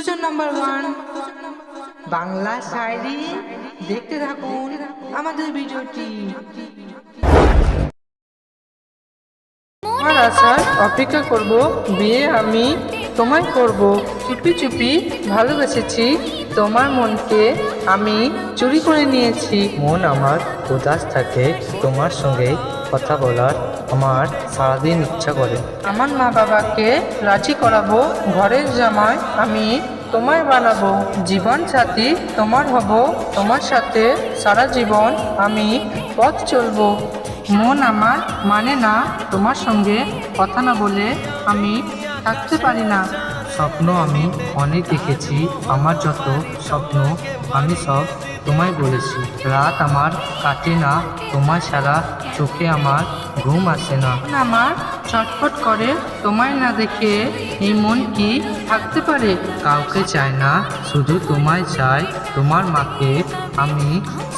Sujan number one Bangla শায়রি, দেখতে থাকুন আমাদের ভিডিওটি। আমার আসার অপেক্ষা করব, বিয়ে আমি তোমায় করব। চুপি চুপি ভালোবেসেছি। তোমার মনকে আমি চুরি করে নিয়েছি। মন আমার উদাস থাকে তোমার সঙ্গে কথা বলার আমার সারাদিন ইচ্ছা করে। আমার মা বাবাকে রাজি করাবো ঘরের জামায় আমি তোমায় বানাবো। জীবন সাথী তোমার হব তোমার সাথে সারা জীবন আমি পথ চলবো। মন আমার মানে না তোমার সঙ্গে কথা না বলে আমি থাকতে পারি না। স্বপ্ন আমি অনেক দেখেছি আমার যত স্বপ্ন আমি সব তোমায় বলেছি। রাত আমার কাটে না তোমার ছাড়া চোখে আমার ঘুম আসে না। আমার ছটফট করে তোমায় না দেখে এই মন কি থাকতে পারে? কাউকে চায় না শুধু তোমায় চাই তোমার মাকে আমি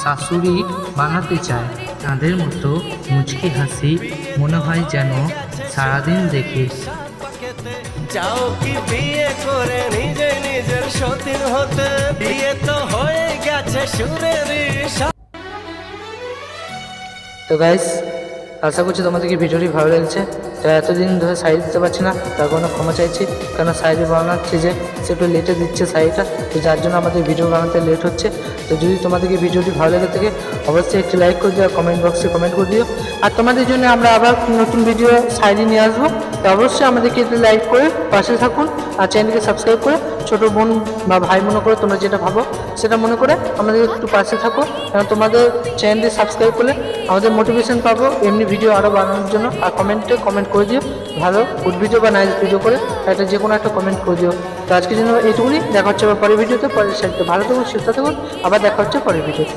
শাশুড়ি বানাতে চাই। তাদের মতো মুচকি হাসি মনে হয় যেন সারাদিন দেখি। চাও কি বিয়ে করে নিজে নিজের সতীন হতে? বিয়ে তো হয়ে গেছে সুরের তো গাইস আশা করছি তোমাদেরকে ভিডিওটি ভালো লেগেছে। তো এতদিন ধরে সাইড দিতে পারছি না, তার কোনো ক্ষমা চাইছি। কেন সাইডে বানাচ্ছি যে, সে একটু লেটে দিচ্ছে সাইডটা তো যার জন্য আমাদের ভিডিও বানাতে লেট হচ্ছে। তো যদি তোমাদেরকে ভিডিওটি ভালো লেগে থাকে, অবশ্যই একটি লাইক করে দিও কমেন্ট বক্সে কমেন্ট করে দিও। আর তোমাদের জন্য আমরা আবার নতুন ভিডিও সাইডে নিয়ে আসব, তো অবশ্যই আমাদেরকে একটু লাইক করে পাশে থাকুন, আর চ্যানেলকে সাবস্ক্রাইব করে ছোটো বোন বা ভাই মনে করে তোমরা যেটা ভাবো, সেটা মনে করে আমাদের একটু পাশে থাকো। কারণ তোমাদের চ্যানেলটি সাবস্ক্রাইব করলে আমাদের মোটিভেশন পাবো, এমনি ভিডিও আরও বানানোর জন্য, আর কমেন্টে কমেন্ট করে দিও। ভালো গুড ভিডিও বা নাইস ভিডিও করে একটা যে কোনো একটা কমেন্ট করে দিও। তো আজকের জন্য এইটুকুনি, দেখা হচ্ছে আবার পরের ভিডিওতে পরের সাইডে ভালো থাকুন, সুস্থ থাকুন, আবার দেখা হচ্ছে পরের ভিডিওতে